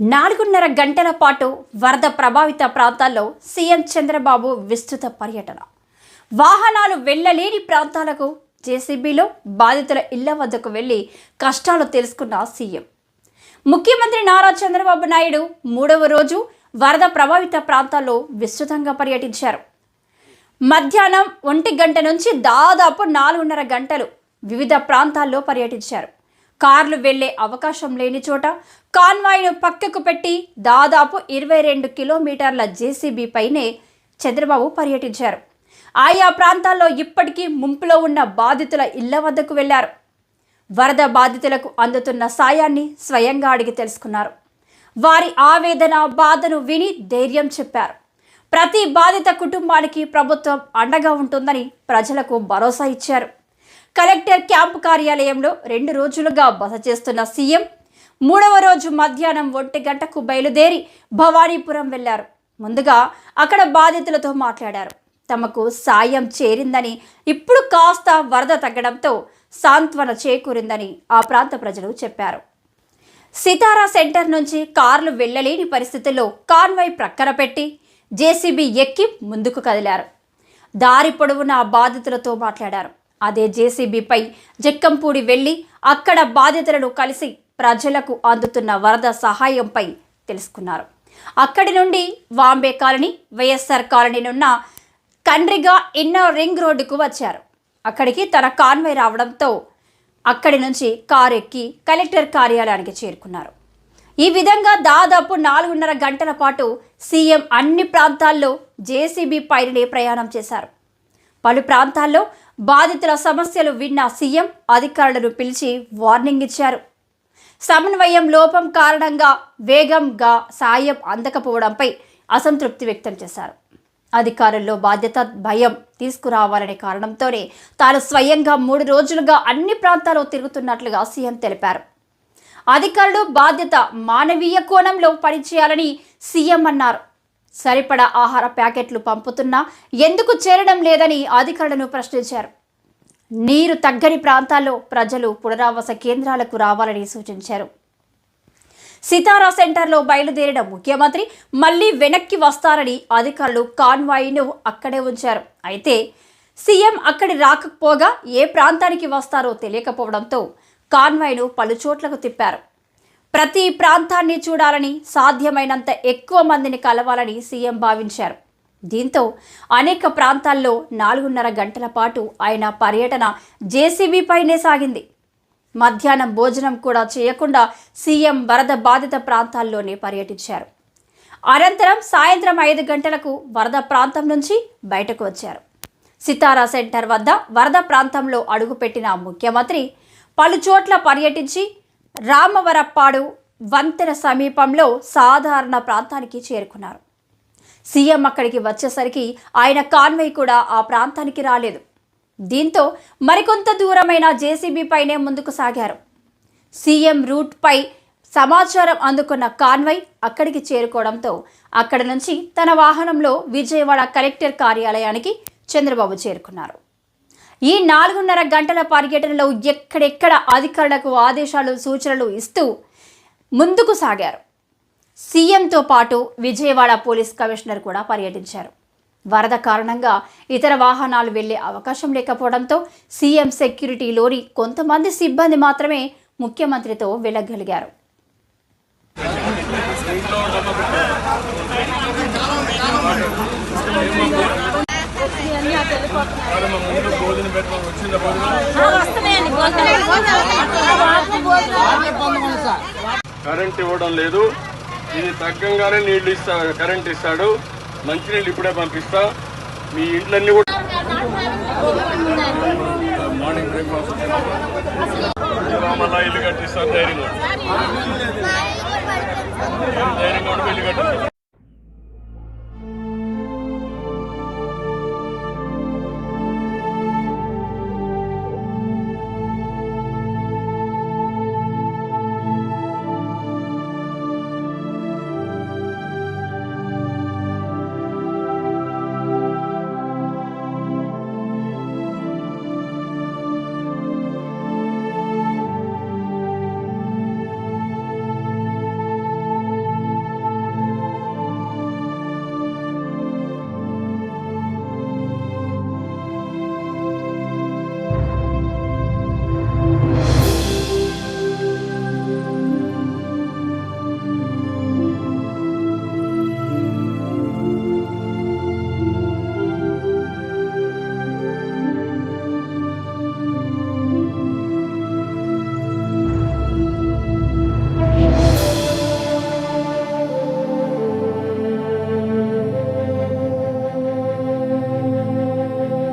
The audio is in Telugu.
నాలుగున్నర గంటల పాటు వరద ప్రభావిత ప్రాంతాల్లో సీఎం చంద్రబాబు విస్తృత పర్యటన. వాహనాలు వెళ్ళలేని ప్రాంతాలకు జేసీబీలో బాధితుల ఇళ్ళ వద్దకు వెళ్ళి కష్టాలు తెలుసుకున్న సీఎం. ముఖ్యమంత్రి నారా చంద్రబాబు నాయుడు మూడవ రోజు వరద ప్రభావిత ప్రాంతాల్లో విస్తృతంగా పర్యటించారు. మధ్యాహ్నం ఒంటి గంట నుంచి దాదాపు నాలుగున్నర గంటలు వివిధ ప్రాంతాల్లో పర్యటించారు. కార్లు వెళ్ళే అవకాశం లేని చోట కాన్వాయ్ను పక్కకు పెట్టి దాదాపు ఇరవై రెండు కిలోమీటర్ల జేసీబీ పైనే చంద్రబాబు పర్యటించారు. ఆయా ప్రాంతాల్లో ఇప్పటికీ ముంపులో ఉన్న బాధితుల ఇళ్ళ వద్దకు వెళ్ళారు. వరద బాధితులకు అందుతున్న సాయాన్ని స్వయంగా అడిగి తెలుసుకున్నారు. వారి ఆవేదన బాధను విని ధైర్యం చెప్పారు. ప్రతి బాధిత కుటుంబానికి ప్రభుత్వం అండగా ఉంటుందని ప్రజలకు భరోసా ఇచ్చారు. కలెక్టర్ క్యాంపు కార్యాలయంలో రెండు రోజులుగా బస చేస్తున్న సీఎం మూడవ రోజు మధ్యాహ్నం ఒంటి గంటకు బయలుదేరి భవానీపురం వెళ్ళారు. ముందుగా అక్కడ బాధితులతో మాట్లాడారు. తమకు సాయం చేరిందని ఇప్పుడు కాస్త వరద తగ్గడంతో సాంత్వన చేకూరిందని ఆ ప్రాంత ప్రజలు చెప్పారు. సితారా సెంటర్ నుంచి కార్లు వెళ్ళలేని పరిస్థితుల్లో కాన్వాయ్ ప్రక్కన పెట్టి జేసీబీ ఎక్కి ముందుకు కదిలారు. దారి పొడవునా బాధితులతో మాట్లాడారు. అదే జేసీబీపై జక్కంపూడి వెళ్ళి అక్కడ బాధితులను కలిసి ప్రజలకు అందుతున్న వరద సహాయంపై తెలుసుకున్నారు. అక్కడి నుండి వాంబే కాలనీ వైఎస్ఆర్ కాలనీనున్న కండ్రిగా ఇన్నర్ రింగ్ రోడ్డుకు వచ్చారు. అక్కడికి తన కాన్వే రావడంతో అక్కడి నుంచి కారు ఎక్కి కలెక్టర్ కార్యాలయానికి చేరుకున్నారు. ఈ విధంగా దాదాపు నాలుగున్నర గంటల పాటు సీఎం అన్ని ప్రాంతాల్లో జేసీబీ పైననే ప్రయాణం చేశారు. పలు ప్రాంతాల్లో బాధితుల సమస్యలు విన్న సీఎం అధికారులను పిలిచి వార్నింగ్ ఇచ్చారు. సమన్వయం లోపం కారణంగా వేగంగా సాయం అందకపోవడంపై అసంతృప్తి వ్యక్తం చేశారు. అధికారుల్లో బాధ్యత భయం తీసుకురావాలనే కారణంతోనే తాను స్వయంగా మూడు రోజులుగా అన్ని ప్రాంతాల్లో తిరుగుతున్నట్లుగా సీఎం తెలిపారు. అధికారులు బాధ్యత మానవీయ కోణంలో పనిచేయాలని సీఎం అన్నారు. సరిపడా ఆహార ప్యాకెట్లు పంపుతున్నా ఎందుకు చేరడం లేదని అధికారులను ప్రశ్నించారు. నీరు తగ్గని ప్రాంతాల్లో ప్రజలు పునరావాస కేంద్రాలకు రావాలని సూచించారు. సితారా సెంటర్లో బయలుదేరిన ముఖ్యమంత్రి మళ్ళీ వెనక్కి వస్తారని అధికారులు కాన్వాయ్ను అక్కడే ఉంచారు. అయితే సీఎం అక్కడి రాకపోగా ఏ ప్రాంతానికి వస్తారో తెలియకపోవడంతో కాన్వాయ్ను పలు చోట్లకు తిప్పారు. ప్రతి ప్రాంతాన్ని చూడాలని సాధ్యమైనంత ఎక్కువ మందిని కలవాలని సీఎం భావించారు. దీంతో అనేక ప్రాంతాల్లో నాలుగున్నర గంటల పాటు ఆయన పర్యటన జేసీబీపైనే సాగింది. మధ్యాహ్నం భోజనం కూడా చేయకుండా సీఎం వరద బాధిత ప్రాంతాల్లోనే పర్యటించారు. అనంతరం సాయంత్రం ఐదు గంటలకు వరద ప్రాంతం నుంచి బయటకు వచ్చారు. సితారా సెంటర్ వద్ద వరద ప్రాంతంలో అడుగుపెట్టిన ముఖ్యమంత్రి పలు చోట్ల పర్యటించి రామవరప్పాడు వంతెన సమీపంలో సాధారణ ప్రాంతానికి చేరుకున్నారు. సీఎం అక్కడికి వచ్చేసరికి ఆయన కాన్వై కూడా ఆ ప్రాంతానికి రాలేదు. దీంతో మరికొంత దూరమైన జేసీబీపైనే ముందుకు సాగారు. సీఎం రూట్పై సమాచారం అందుకున్న కాన్వై అక్కడికి చేరుకోవడంతో అక్కడి నుంచి తన వాహనంలో విజయవాడ కలెక్టర్ కార్యాలయానికి చంద్రబాబు చేరుకున్నారు. ఈ నాలుగున్నర గంటల పర్యటనలో ఎక్కడెక్కడ అధికారులకు ఆదేశాలు సూచనలు ఇస్తూ ముందుకు సాగారు. సీఎంతో పాటు విజయవాడ పోలీస్ కమిషనర్ కూడా పర్యటించారు. వరద కారణంగా ఇతర వాహనాలు వెళ్ళే అవకాశం లేకపోవడంతో సీఎం సెక్యూరిటీలోని కొంతమంది సిబ్బంది మాత్రమే ముఖ్యమంత్రితో వెళ్ళగలిగారు. భోజనం పెట్టడం వచ్చిన కరెంట్ ఇవ్వడం లేదు. ఇది తగ్గంగానే నీళ్ళు ఇస్తా కరెంట్ ఇస్తాడు. మంచినీళ్ళు ఇప్పుడే పంపిస్తా. మీ ఇంట్లన్నీ కూడా మార్నింగ్ బ్రేక్ఫాస్ట్. ఇల్లు కట్టిస్తాను ధైర్యం ధైర్యం కూడా ఇల్లు కట్టిస్తాను